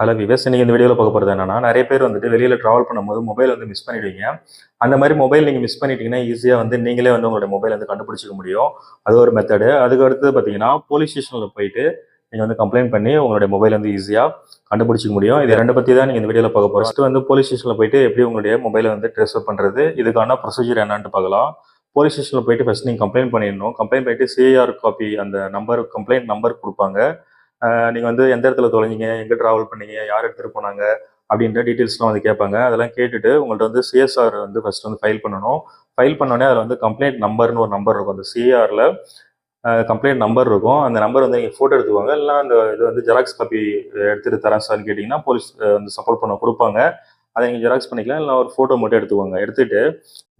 Hello wives நீங்கள் இந்த வீடியோவில் பார்க்க போகிறது என்னன்னா நிறைய பேர் வந்துட்டு வெளியில் ட்ராவல் பண்ணும்போது மொபைல் வந்து மிஸ் பண்ணிடுவீங்க. அந்த மாதிரி மொபைல் நீங்கள் மிஸ் பண்ணிட்டீங்கன்னா ஈஸியாக வந்து நீங்களே வந்து உங்களுடைய மொபைல் வந்து கண்டுபிடிச்சிக்க முடியும். அது ஒரு மெத்தடு அதுக்கு அடுத்து பார்த்தீங்கன்னா போலீஸ் ஸ்டேஷனில் போயிட்டு நீங்கள் வந்து கம்ப்ளைண்ட் பண்ணி உங்களுடைய மொபைல் வந்து ஈஸியாக கண்டுபிடிச்சிக்க முடியும். இது ரெண்டு பற்றி தான் நீங்கள் இந்த வீடியோவில் பார்க்க போகிறோம் ஃபஸ்ட்டு வந்து போலீஸ் ஸ்டேஷனில் போயிட்டு எப்படி உங்களுடைய மொபைலை வந்து ட்ரெஸ்அப் பண்ணுறது இதுக்கான ப்ரொசீஜர் என்னன்னு பார்க்கலாம். போலீஸ் ஸ்டேஷனில் போயிட்டு ஃபஸ்ட் நீங்கள் கம்ப்ளைண்ட் பண்ணிடணும். கம்ப்ளைண்ட் பண்ணிட்டு சிஆர் காப்பி அந்த நம்பர் கம்ப்ளைண்ட் நம்பர் கொடுப்பாங்க. நீங்கள் வந்து எந்த இடத்துல தொலைஞ்சிங்க? எங்கே ட்ராவல் பண்ணீங்க? யார் எடுத்துகிட்டு போனாங்க? அப்படின்ற டீட்டெயில்ஸ்லாம் வந்து கேட்பாங்க. அதெல்லாம் கேட்டுட்டு உங்கள்கிட்ட வந்து சிஎஸ்ஆர் வந்து ஃபர்ஸ்ட் வந்து ஃபைல் பண்ணணும். ஃபைல் பண்ணோடனே அதில் வந்து கம்ப்ளைண்ட் நம்பர்னு ஒரு நம்பர் இருக்கும். அந்த சிஆரில் கம்ப்ளைண்ட் நம்பர் இருக்கும். அந்த நம்பர் வந்து நீங்கள் ஃபோட்டோ எடுத்துக்குவாங்க இல்லை அந்த இது வந்து ஜெராக்ஸ் காப்பி எடுத்துகிட்டு தரேன் சார்னு கேட்டிங்கன்னா போலீஸ் வந்து சப்போர்ட் பண்ண கொடுப்பாங்க. அதை நீங்கள் ஜெராக்ஸ் பண்ணிக்கலாம் இல்லை ஒரு ஃபோட்டோ மட்டும் எடுத்துக்கோங்க. எடுத்துகிட்டு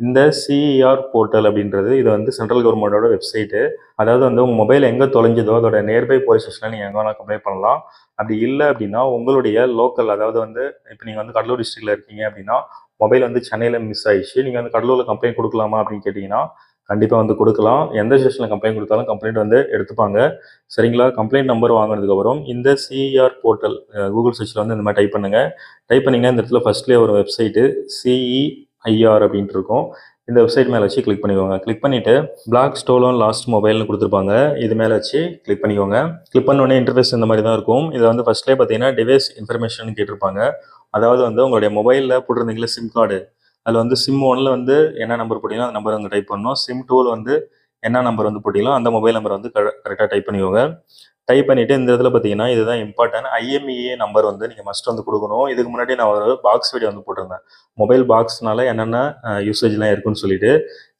இந்த சிஇஆர் போர்ட்டல் அப்படின்றது இது வந்து சென்ட்ரல் கவர்மெண்டோட வெப்சைட்டு அதாவது வந்து உங்கள் மொபைல் எங்கே தொலைஞ்சதோ அதோட நியர்பை போலீஸ் ஸ்டேஷனில் நீங்கள் எங்கே வேணால் கம்ப்ளைண்ட் பண்ணலாம். அப்படி இல்லை அப்படின்னா உங்களுடைய லோக்கல் அதாவது வந்து இப்போ நீங்கள் வந்து கடலூர் டிஸ்ட்ரிக்டில் இருக்கீங்க அப்படின்னா மொபைல் வந்து சென்னையில் மிஸ் ஆயிடுச்சு. நீங்கள் வந்து கடலூரில் கம்ப்ளைண்ட் கொடுக்கலாமா அப்படின்னு கேட்டிங்கன்னா கண்டிப்பாக வந்து கொடுக்கலாம். எந்த ஸ்டேஷனில் கம்ப்ளைண்ட் கொடுத்தாலும் கம்ப்ளைண்ட் வந்து எடுத்துப்பாங்க. சரிங்களா? கம்ப்ளைண்ட் நம்பர் வாங்கினதுக்கப்புறம் இந்த சிஇஆர் போர்ட்டல் கூகுள் சர்ச்சில் வந்து இந்த மாதிரி டைப் பண்ணுங்கள் டைப் பண்ணிங்கன்னா இந்த இடத்துல ஃபர்ஸ்ட்லேயே ஒரு வெப்சைட்டு சிஇஐஆர் அப்படின்ட்டு இருக்கும். இந்த வெப்சைட் மேலே வச்சு கிளிக் பண்ணிக்கோங்க. கிளிக் பண்ணிவிட்டு பிளாக் ஸ்டோலோன் லாஸ்ட் மொபைல்னு கொடுத்துருப்பாங்க. இது மேலே வச்சு கிளிக் பண்ணிக்கோங்க. கிளிக் பண்ணோடனே இன்டர்ஃபேஸ் இந்த மாதிரி தான் இருக்கும். இதில் வந்து ஃபர்ஸ்ட்லேயே பார்த்தீங்கன்னா டிவைஸ் இன்ஃபர்மேஷன் கேட்டிருப்பாங்க. அதாவது வந்து உங்களுடைய மொபைலில் போட்டிருந்தீங்களா சிம் கார்டு அதில் வந்து சிம் ஒன்ல வந்து என்ன நம்பர் போட்டீங்களோ அந்த நம்பர் வந்து டைப் பண்ணணும். சிம் டூவில் வந்து என்ன நம்பர் வந்து போட்டீங்களோ அந்த மொபைல் நம்பர் வந்து கரெக்டாக டைப் பண்ணிக்கோங்க. டைப் பண்ணிவிட்டு இந்த இடத்துல பார்த்தீங்கன்னா இதுதான் இம்பார்ட்டன்ட் ஐஎம்இஏ நம்பர் வந்து நீங்கள் மஸ்ட் வந்து கொடுக்கணும். இதுக்கு முன்னாடி நான் ஒரு பாக்ஸ் வீடியோ வந்து போட்டிருந்தேன். மொபைல் பாக்ஸ்னால என்னென்ன யூசேஜ்லாம் இருக்குன்னு சொல்லிட்டு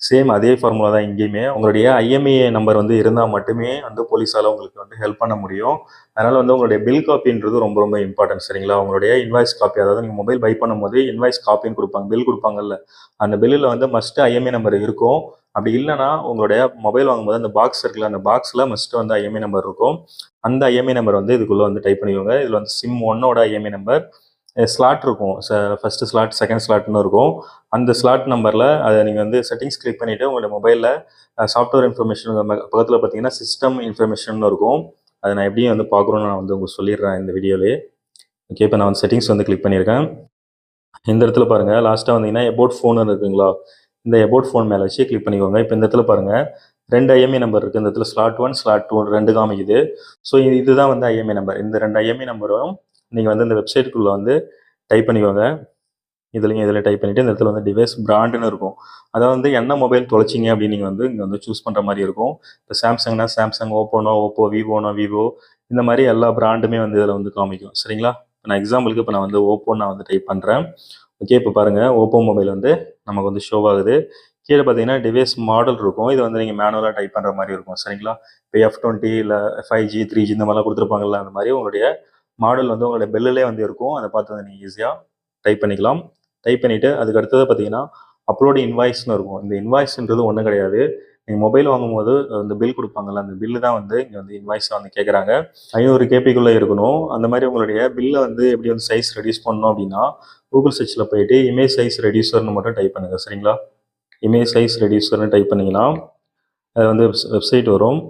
சேம் அதே ஃபார்முலா தான் இங்கேயுமே. உங்களுடைய ஐஎம்இஏ நம்பர் வந்து இருந்தால் மட்டுமே வந்து போலீஸால் உங்களுக்கு வந்து ஹெல்ப் பண்ண முடியும். அதனால் வந்து உங்களுடைய பில் காப்பின்றது ரொம்ப ரொம்ப இம்பார்ட்டன்ட் சரிங்களா? உங்களுடைய இன்வாய்ஸ் காப்பி அதாவது நீங்கள் மொபைல் பை பண்ணும்போது இன்வாய்ஸ் காப்பின்னு கொடுப்பாங்க பில் கொடுப்பாங்கல்ல. அந்த பில்லில் வந்து மஸ்ட் ஐஎம்ஏ நம்பர் இருக்கும். அப்படி இல்லைனா உங்களுடைய மொபைல் வாங்கும்போது அந்த பாக்ஸ் இருக்குல்ல அந்த பாக்ஸில் மஸ்ட்டு வந்து ஐஎம்ஏ நம்பர் இருக்கும். அந்த ஐஎம்ஐ நம்பர் வந்து இதுக்குள்ளே வந்து டைப் பண்ணிக்கோங்க. இதில் வந்து சிம் ஒன்னோட ஐஎம்ஐ நம்பர் ஸ்லாட் இருக்கும். ஃபர்ஸ்ட் ஸ்லாட் செகண்ட் ஸ்லாட்னு இருக்கும். அந்த ஸ்லாட் நம்பரில் அதை நீங்கள் வந்து செட்டிங்ஸ் கிளிக் பண்ணிவிட்டு உங்களோட மொபைலில் சாஃப்ட்வேர் இன்ஃபர்மேஷன் பக்கத்தில் பார்த்தீங்கன்னா சிஸ்டம் இன்ஃபர்மேஷன் இருக்கும். அதை நான் எப்படியும் வந்து பார்க்குறோன்னு நான் வந்து உங்களுக்கு சொல்லிடுறேன் இந்த வீடியோலே ஓகே இப்போ நான் வந்து செட்டிங்ஸ் வந்து கிளிக் பண்ணியிருக்கேன் இந்த இடத்துல பாருங்கள் லாஸ்ட்டாக வந்தீங்கன்னா எபோட் ஃபோன் இருக்குங்களா? இந்த எபோட் ஃபோன் மேலே வச்சு கிளிக் பண்ணிக்கோங்க. இப்போ இந்த இடத்துல பாருங்கள் ரெண்டு ஐஎம்ஐ நம்பர் இருக்குது இந்த இடத்துல ஸ்லாட் ஒன் ஸ்லாட் டூ ரெண்டு காமிக்குது ஸோ இதுதான் வந்து ஐஎம்ஐ நம்பர் இந்த ரெண்டு ஐஎம்ஐ நம்பரும் நீங்கள் வந்து இந்த வெப்சைட்டுக்குள்ளே வந்து டைப் பண்ணிக்கோங்க. இதுலையும் இதில் டைப் பண்ணிவிட்டு இந்த இடத்துல வந்து டிவைஸ் பிராண்டுன்னு இருக்கும். அதாவது வந்து என்ன மொபைல் தொலைச்சிங்க அப்படின்னு நீங்கள் வந்து இங்கே வந்து சூஸ் பண்ணுற மாதிரி இருக்கும். இப்போ சாம்சங்னா சாம்சங் ஓப்போனோ ஓப்போ விவோனோ விவோ இந்த மாதிரி எல்லா பிராண்டுமே வந்து இதில் வந்து காமிக்கும். சரிங்களா? இப்போ நான் எக்ஸாம்பிளுக்கு இப்போ நான் வந்து ஓப்போ நான் வந்து டைப் பண்ணுறேன் ஓகே இப்போ பாருங்கள் ஓப்போ மொபைல் வந்து நமக்கு வந்து ஷோ ஆகுது. கீழே பார்த்தீங்கன்னா டிவைஸ் மாடல் இருக்கும். இது வந்து நீங்கள் மேனுவலாக டைப் பண்ணுற மாதிரி இருக்கும். சரிங்களா? இப்போ எஃப் டுவெண்ட்டி இல்லை ஃபைவ் ஜி த்ரீ ஜி இந்த மாதிரிலாம் கொடுத்துருப்பாங்கல்ல அந்த மாதிரி உங்களுடைய மாடல் வந்து உங்களுடைய பெல்லிலே வந்து இருக்கும். அதை பார்த்து வந்து நீங்கள் ஈஸியாக டைப் பண்ணிக்கலாம். டைப் பண்ணிவிட்டு அதுக்கு அடுத்தது பார்த்தீங்கன்னா அப்லோடு இன்வாய்ஸ்னு இருக்கும். இந்த இன்வாய்ஸ்ன்றது ஒன்றும் கிடையாது. நீங்கள் மொபைல் வாங்கும்போது அந்த பில் கொடுப்பாங்கல்ல அந்த பில்லு தான் வந்து இங்கே வந்து இன்வாய்ஸ் வந்து கேட்குறாங்க ஐநூறு கேபிக்குள்ளே இருக்கணும். அந்த மாதிரி உங்களுடைய பில்லை வந்து எப்படி வந்து சைஸ் ரெடியூஸ் பண்ணணும் அப்படின்னா கூகுள் சர்ச்சில் போயிட்டு இமேஜ் சைஸ் ரெடியூசர்னு மட்டும் டைப் பண்ணுங்கள் சரிங்களா? இமேஜ் சைஸ் ரெடியூசர்னு டைப் பண்ணிங்கன்னா அது வந்து வெப்சைட் வரும்.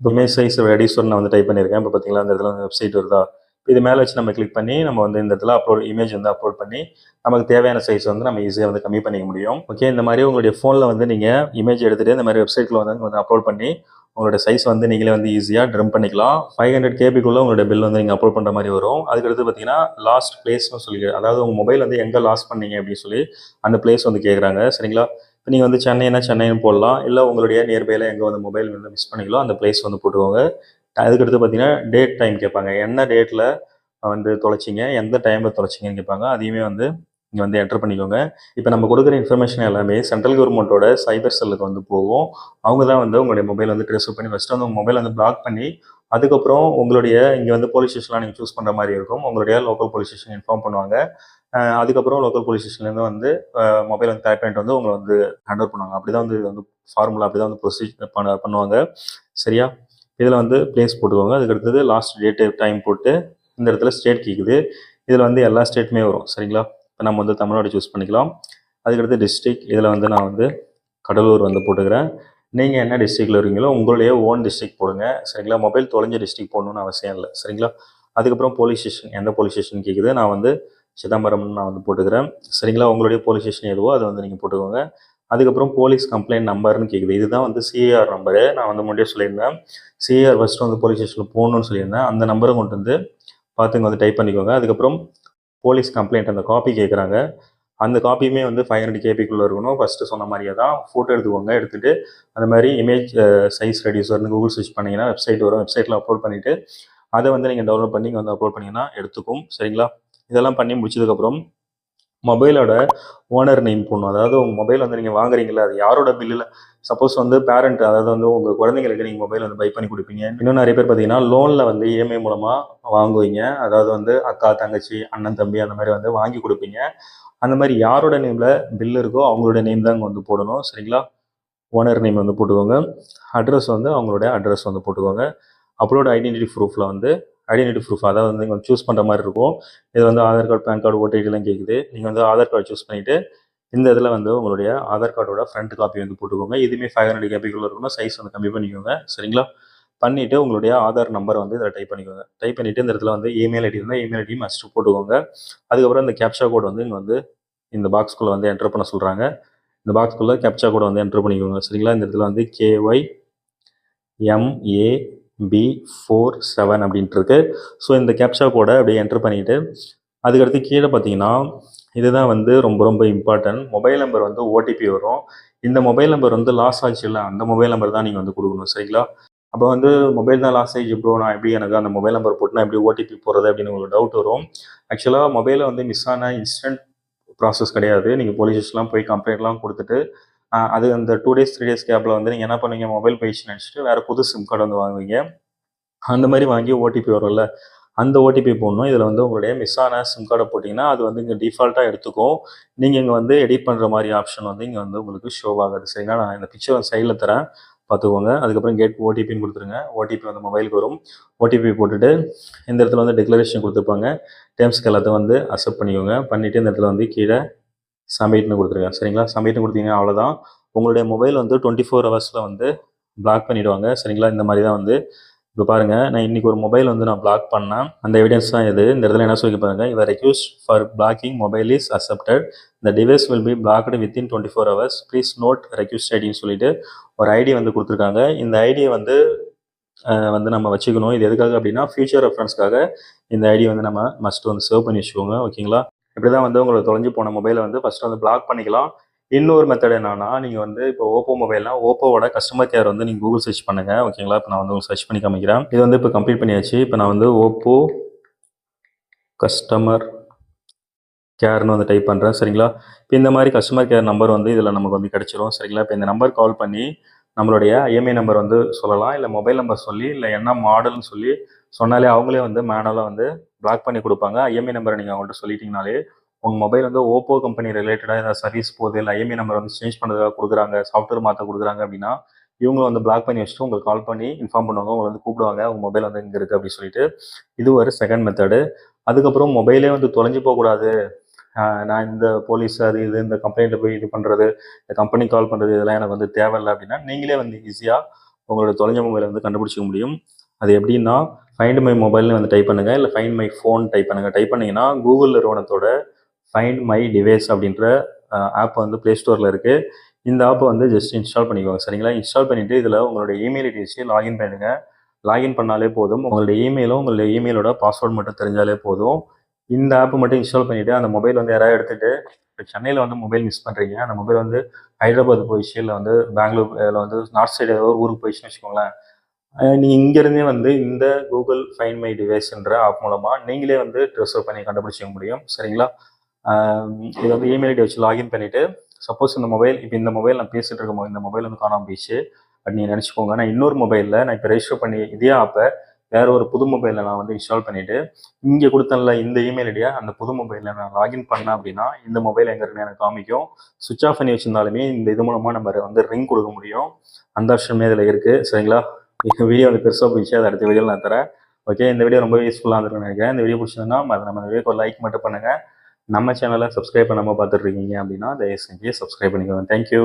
இப்போ இமேஜ் சைஸ் ரெடியூசர் நான் வந்து டைப் பண்ணியிருக்கேன். இப்போ பார்த்தீங்களா அந்த இடத்துல வெப்சைட் வருதா? இது மேலே வச்சு நம்ம கிளிக் பண்ணி நம்ம வந்து இந்த இடத்துல அப்லோட் இமேஜ் வந்து அப்லோட் பண்ணி நமக்கு தேவையான சைஸ் வந்து நம்ம ஈஸியாக வந்து கம்மி பண்ணிக்க முடியும். ஓகே இந்த மாதிரி உங்களுடைய ஃபோனில் வந்து நீங்கள் இமேஜ் எடுத்துகிட்டு இந்த மாதிரி வெப்சைட்டில் வந்து வந்து அப்லோட் பண்ணி உங்களோட சைஸ் வந்து நீங்களே வந்து ஈஸியாக ட்ரம் பண்ணிக்கலாம். ஃபைவ் ஹண்ட்ரட் கேபிக்குள்ளே உங்களோட பில் வந்து நீங்கள் அப்லோட் பண்ணுற மாதிரி வரும். அதுக்கடுத்து பார்த்தீங்கன்னா லாஸ்ட் பிளேஸ்னு சொல்லி அதாவது உங்கள் மொபைல் வந்து எங்கே லாஸ் பண்ணீங்க அப்படின்னு சொல்லி அந்த பிளேஸ் வந்து கேட்குறாங்க சரிங்களா? நீங்கள் வந்து சென்னைனா சென்னைன்னு போடலாம். இல்லை உங்களுடைய நியர்பையில் எங்கே வந்து மொபைல் வந்து மிஸ் பண்ணிக்கலாம் அந்த பிளேஸ் வந்து போட்டுக்கோங்க. அதுக்கடுத்து பார்த்தீங்கன்னா டேட் டைம் கேட்பாங்க. என்ன டேட்டில் வந்து தொலைச்சிங்க எந்த டைமில் தொலைச்சிங்கன்னு கேட்பாங்க. அதையுமே வந்து இங்கே வந்து என்டர் பண்ணிக்கோங்க. இப்போ நம்ம கொடுக்குற இன்ஃபர்மேஷன் எல்லாமே சென்ட்ரல் கவர்மெண்ட்டோட சைபர் செல்லுக்கு வந்து போகும். அவங்க தான் வந்து உங்களுடைய மொபைல் வந்து ட்ரெஸ் பண்ணி ஃபஸ்ட்டு வந்து உங்கள் மொபைல் வந்து பிளாக் பண்ணி அதுக்கப்புறம் உங்களுடைய இங்கே வந்து போலீஸ் ஸ்டேஷன்லாம் நீங்கள் சூஸ் பண்ணுற மாதிரி இருக்கும். உங்களுடைய லோக்கல் போலீஸ் ஸ்டேஷன் இன்ஃபார்ம் பண்ணுவாங்க. அதுக்கப்புறம் லோக்கல் போலீஸ் ஸ்டேஷன்லேருந்து வந்து மொபைல் வந்து கரெக்ட் பண்ணிட்டு வந்து உங்களை வந்து ஹேண்ட் பண்ணுவாங்க. அப்படி தான் வந்து இது வந்து ஃபார்முலா அப்படி தான் வந்து ப்ரொசீஜர் பண்ண பண்ணுவாங்க. சரியா? இதில் வந்து பிளேஸ் போட்டுக்கோங்க. அதுக்கடுத்தது லாஸ்ட் டேட்டு டைம் போட்டு இந்த இடத்துல ஸ்டேட் கேட்குது இதில் வந்து எல்லா ஸ்டேட்டுமே வரும். சரிங்களா? இப்போ நம்ம வந்து தமிழ்நாடு சூஸ் பண்ணிக்கலாம். அதுக்கடுத்து டிஸ்ட்ரிக் இதில் வந்து நான் வந்து கடலூர் வந்து போட்டுக்கிறேன். நீங்கள் என்ன டிஸ்ட்ரிக்டில் இருக்கீங்களோ உங்களுடைய ஓன் டிஸ்ட்ரிக் போடுங்க. சரிங்களா? மொபைல் தொலைஞ்ச டிஸ்ட்ரிக் போடணும்னு அவசியம் இல்லை. சரிங்களா? அதுக்கப்புறம் போலீஸ் ஸ்டேஷன் எந்த போலீஸ் ஸ்டேஷன் கேட்குது நான் வந்து சிதம்பரம்னு நான் வந்து போட்டுக்கிறேன். சரிங்களா? உங்களுடைய போலீஸ் ஸ்டேஷன் எதுவோ அதை வந்து நீங்கள் போட்டுக்கோங்க. அதுக்கப்புறம் போலீஸ் கம்ப்ளைண்ட் நம்பர்னு கேட்குது இதுதான் வந்து சிஏஆர் நம்பரு நான் வந்து முன்னாடியே சொல்லியிருந்தேன். சிஏஆர் ஃபஸ்ட்டு வந்து போலீஸ் ஸ்டேஷனில் போகணும்னு சொல்லியிருந்தேன். அந்த நம்பரை கொண்டு வந்து பார்த்துங்க வந்து டைப் பண்ணிக்கோங்க. அதுக்கப்புறம் போலீஸ் கம்ப்ளைண்ட் அந்த காப்பி கேட்குறாங்க அந்த காப்பியுமே வந்து ஃபைவ் ஹண்ட்ரட் கேபிக்குள்ளே இருக்கணும். ஃபஸ்ட்டு சொன்ன மாதிரியே தான். ஃபோட்டோ எடுத்துக்கோங்க. எடுத்துகிட்டு அந்த மாதிரி இமேஜ் சைஸ் ரெடியூசர்னு கூகுள் சர்ச் பண்ணிங்கன்னா வெப்சைட் வரும். வெப்சைட்டில் அப்லோட் பண்ணிவிட்டு அதை வந்து நீங்கள் டவுன்லோட் பண்ணி இங்கே வந்து அப்லோட் பண்ணிங்கன்னா எடுத்துக்கும். சரிங்களா? இதெல்லாம் பண்ணி முடிச்சதுக்கப்புறம் மொபைலோட ஓனர் நேம் போடணும். அதாவது உங்கள் மொபைல் வந்து நீங்கள் வாங்குறீங்களா அது யாரோட பில்லில் சப்போஸ் வந்து பேரண்ட் அதாவது வந்து உங்கள் குழந்தைங்களுக்கு நீங்கள் மொபைல் வந்து பை பண்ணி கொடுப்பீங்க. இன்னும் நிறைய பேர் பார்த்தீங்கன்னா லோனில் வந்து இஎம்ஐ மூலமாக வாங்குவீங்க. அதாவது வந்து அக்கா தங்கச்சி அண்ணன் தம்பி அந்த மாதிரி வந்து வாங்கி கொடுப்பீங்க. அந்த மாதிரி யாரோட நேமில் பில் இருக்கோ அவங்களோட நேம் தான் அங்கே வந்து போடணும். சரிங்களா? ஓனர் நேம் வந்து போட்டுக்கோங்க. அட்ரஸ் வந்து அவங்களோட அட்ரஸ் வந்து போட்டுக்கோங்க. அப்லோட் ஐடென்டிட்டி ப்ரூஃபில் வந்து ஐடென்டிட்டி ப்ரூஃப் அதாவது வந்து நீங்கள் சூஸ் பண்ணுற மாதிரி இருக்கும். இது வந்து ஆதார் கார்டு பேன் கார்டு ஓடிடிலாம் கேட்குது நீங்கள் வந்து ஆதார் கார்டு சூஸ் பண்ணிவிட்டு இந்த இதில் வந்து உங்களுடைய ஆதார் கார்டோட ஃப்ரண்ட் காப்பி வந்து போட்டுக்கோங்க. இதுவுமே ஃபைவ் ஹண்ட்ரட் கேபிக்குள்ளே இருக்கணும் சைஸ் வந்து கம்மி பண்ணிக்கோங்க. சரிங்களா? பண்ணிவிட்டு உங்களுடைய ஆதார் நம்பரை வந்து இதில் டைப் பண்ணிக்கோங்க. டைப் பண்ணிவிட்டு இந்த இடத்துல வந்து இமெயில் ஐடி இருந்தால் இமெயில் ஐடியும் மஸ்ட் போட்டுக்கோங்க. அதுக்கப்புறம் இந்த கேப்ஷா கோட் வந்து இங்கே வந்து இந்த பாக்ஸ்குள்ளே வந்து என்டர் பண்ண சொல்கிறாங்க இந்த பாக்ஸ்குள்ளே கேப்ஷா கோடை வந்து என்டர் பண்ணிக்கோங்க. சரிங்களா? இந்த இடத்துல வந்து K Y M A B four seven அப்படின்ட்டு இருக்கு ஸோ இந்த கேப்ஷா கோடை அப்படியே என்டர் பண்ணிவிட்டு அதுக்கடுத்து கீழே பார்த்தீங்கன்னா இதுதான் வந்து ரொம்ப ரொம்ப இம்பார்ட்டன்ட் மொபைல் நம்பர் வந்து ஓடிபி வரும். இந்த மொபைல் நம்பர் வந்து லாஸ் ஆச்சு இல்லை அந்த மொபைல் நம்பர் தான் நீங்கள் வந்து கொடுக்கணும் சரிங்களா? அப்போ வந்து மொபைல் தான் லாஸ் ஆகிடுச்சு ப்ரோ நான் எப்படி எனக்கு அந்த மொபைல் நம்பர் போட்டு நான் எப்படி ஓடிபி போடுறது அப்படின்னு உங்களுக்கு டவுட் வரும். ஆக்சுவலாக மொபைலில் வந்து மிஸ் ஆன இன்ஸ்டன்ட் ப்ராசஸ் கிடையாது. நீங்கள் போலீஸ் ஸ்டேஷன்லாம் போய் கம்ப்ளைண்ட்லாம் கொடுத்துட்டு அது அந்த டூ டேஸ் த்ரீ டேஸ் கேப்பில் வந்து நீங்கள் என்ன பண்ணுவீங்க? மொபைல் போயிடுச்சு நினச்சிட்டு வேறு புது சிம் கார்டு வந்து வாங்குவீங்க. அந்த மாதிரி வாங்கி ஓடிபி வரும்ல. அந்த ஓடிபி போடணும். இதில் வந்து உங்களுடைய மிஸ் ஆன சிம் கார்டை போட்டிங்கன்னா அது வந்து இங்கே டிஃபால்ட்டாக எடுத்துக்கும். நீங்கள் இங்கே வந்து எடிட் பண்ணுற மாதிரி ஆப்ஷன் வந்து இங்கே வந்து உங்களுக்கு ஷோ ஆகாது. சரிங்களா? நான் இந்த பிக்சர் வந்து சைடில் தரேன். பார்த்துக்கோங்க. அதுக்கப்புறம் கேட் ஓடிபின்னு கொடுத்துருங்க. ஓடிபி வந்து மொபைலுக்கு வரும். ஓடிபி போட்டுட்டு இந்த இடத்துல வந்து டிக்ளரேஷன் கொடுத்துருப்பாங்க. டேர்ம்ஸ்க்கு எல்லாத்தையும் வந்து அக்செப்ட் பண்ணிக்கோங்க. பண்ணிவிட்டு இந்த இடத்துல வந்து கீழே சப்மிட்னு கொடுத்துருங்க சரிங்களா? சமிட்னு கொடுத்தீங்கன்னா அவ்வளோதான் உங்களுடைய மொபைல் வந்து டுவெண்ட்டி ஃபோர் ஹவர்ஸில் வந்து பிளாக் பண்ணிவிடுவாங்க சரிங்களா? இந்த மாதிரி தான் வந்து இப்போ பாருங்கள் நான் இன்னைக்கு ஒரு மொபைல் வந்து நான் பிளாக் பண்ணேன் அந்த எவிடன்ஸ் தான் இது. இந்த இடத்துல என்ன சொல்லி பாருங்க இவர் request for blocking mobile is accepted இந்த device will be blocked within twenty four hours please note request ஐடின்னு சொல்லிட்டு ஒரு ஐடி வந்து கொடுத்துருக்காங்க. இந்த ஐடியை வந்து வந்து நம்ம வச்சுக்கணும். இது எதுக்காக அப்படின்னா ஃபியூச்சர் ரெஃபரன்ஸ்க்காக இந்த ஐடியை வந்து நம்ம மஸ்ட் வந்து சேவ் பண்ணி வச்சுக்கோங்க. ஓகேங்களா? இப்படி தான் வந்து உங்களுக்கு தொலைஞ்சு போன மொபைலை வந்து ஃபர்ஸ்ட் வந்து பிளாக் பண்ணிக்கலாம். இன்னொரு மெத்தட் என்னன்னா நீங்கள் வந்து இப்போ ஓப்போ மொபைல்னா ஓப்போவோட கஸ்டமர் கேர் வந்து நீங்கள் கூகுள் சர்ச் பண்ணுங்க. ஓகேங்களா இப்போ நான் வந்து உங்களுக்கு சர்ச் பண்ணி காமிக்கிறேன். இது வந்து இப்போ கம்ப்ளீட் பண்ணியாச்சு. இப்போ நான் வந்து ஓப்போ கஸ்டமர் கேர்னு வந்து டைப் பண்ணுறேன் சரிங்களா? இப்போ இந்த மாதிரி கஸ்டமர் கேர் நம்பர் வந்து இதில் நமக்கு வந்து கிடச்சிரும். சரிங்களா? இப்போ இந்த நம்பர் கால் பண்ணி நம்மளுடைய ஐஎம்ஐ நம்பர் வந்து சொல்லலாம். இல்லை மொபைல் நம்பர் சொல்லி இல்லை என்ன மாடல்னு சொல்லி சொன்னாலே அவங்களே வந்து மேனுவலாக வந்து பிளாக் பண்ணி கொடுப்பாங்க. ஐஎம்ஐ நம்பரை நீங்கள் அவங்கள்ட்ட சொல்லிட்டீங்கனாலே உங்கள் மொபைல் வந்து ஓப்போ கம்பெனி ரிலேட்டடாக ஏதாவது சர்வீஸ் போகுது இல்லை ஐஎம்ஐ நம்பர் வந்து சேஞ்ச் பண்ணுறதுக்காக கொடுக்குறாங்க சாஃப்ட்வேர் மாற்ற கொடுக்குறாங்க அப்படின்னா இவங்களும் வந்து பிளாக் பண்ணி வச்சுட்டு உங்களுக்கு கால் பண்ணி இன்ஃபார்ம் பண்ணுவாங்க. உங்களை வந்து கூப்பிடுவாங்க. உங்கள் மொபைல் வந்து இங்கே இருக்குது அப்படின்னு சொல்லிட்டு. இது ஒரு செகண்ட் மெத்தடு அதுக்கப்புறம் மொபைலே வந்து தொலைஞ்சு போகக்கூடாது நான் இந்த போலீஸ் அது இது இந்த கம்பெனியில் போய் இது பண்ணுறது இந்த கம்பெனி கால் பண்ணுறது இதெல்லாம் எனக்கு வந்து தேவையில்லை அப்படின்னா நீங்களே வந்து ஈஸியாக உங்களோட தொலைஞ்ச மொபைலை வந்து கண்டுபிடிச்சிக்க முடியும். அது எப்படின்னா ஃபைண்ட் மை மொபைல்னு வந்து டைப் பண்ணுங்கள் இல்லை ஃபைண்ட் மை ஃபோன் டைப் பண்ணுங்கள் டைப் பண்ணிங்கன்னா கூகுள் நிறுவனத்தோட ஃபைண்ட் மை டிவைஸ் அப்படின்ற ஆப் வந்து ப்ளே ஸ்டோரில் இருக்குது இந்த ஆப்பை வந்து ஜஸ்ட் இன்ஸ்டால் பண்ணிக்கோங்க. சரிங்களா? இன்ஸ்டால் பண்ணிவிட்டு இதில் உங்களுடைய இமெயில் ஐடி லாகின் பண்ணுங்கள் லாகின் பண்ணாலே போதும். உங்களுடைய இமெயிலும் உங்களுடைய இமெயிலோட பாஸ்வேர்டு மட்டும் தெரிஞ்சாலே போதும். இந்த ஆப்பை மட்டும் இன்ஸ்டால் பண்ணிவிட்டு அந்த மொபைல் வந்து யாராவது எடுத்துகிட்டு இப்போ சென்னையில் வந்து மொபைல் மிஸ் பண்ணுறீங்க அந்த மொபைல் வந்து ஹைதராபாத் போயிடுச்சு இல்லை வந்து பெங்களூர் இல்லை வந்து நார்த் சைடு ஏதோ ஒரு ஊருக்கு போயிடுச்சுன்னு வச்சுக்கோங்களேன். நீங்கள் இங்கேருந்தே வந்து இந்த கூகுள் ஃபைன் மை டிவைஸ்ன்ற ஆப் மூலமாக நீங்களே வந்து ட்ரெஸ்அப் பண்ணி கண்டுபிடிச்சிக்க முடியும். சரிங்களா? இதை இது வந்து இமெயில் ஐடி வச்சு லாகின் பண்ணிவிட்டு சப்போஸ் இந்த மொபைல் இப்போ இந்த மொபைல் நான் பேசிகிட்டு இருக்க இந்த மொபைல் வந்து காணாமல் போயிடுச்சு. அப்படி நீங்கள் நினச்சிக்கோங்க நான் இன்னொரு மொபைலில் நான் இப்போ ரெஜிஸ்டர் பண்ணி இதே ஆப்பை வேறு ஒரு புது மொபைலில் நான் வந்து இன்ஸ்டால் பண்ணிவிட்டு இங்கே கொடுத்தேன்ல இந்த இமெயில் ஐடியா அந்த புது மொபைலில் நான் லாகின் பண்ணேன் அப்படின்னா இந்த மொபைல் எங்கே இருக்குன்னு எனக்கு காமிக்கும். சுவிச் ஆஃப் பண்ணி வச்சிருந்தாலுமே இந்த இது மூலமாக நம்ம வந்து ரிங் கொடுக்க முடியும். அந்த ஆப்ஷனுமே இதில் இருக்குது சரிங்களா? வீடியோ வந்து பெருசாக போயிடுச்சு அதை அடுத்த வீடியோவில் நான் தரேன். ஓகே இந்த வீடியோ ரொம்ப யூஸ்ஃபுல்லாக இருந்திருக்குன்னு நினைக்கிறேன். இந்த வீடியோ பிடிச்சதுன்னா அதை நம்ம வீடியோக்கு லைக் மட்டும் பண்ணுங்கள் நம்ம சேனலை சப்ஸ்கிரைப் பண்ணாமல் பார்த்துட்டு இருக்கீங்க அப்படின்னா தயவு செஞ்சு சப்ஸ்கிரைப் பண்ணிக்கோங்க. தேங்க்யூ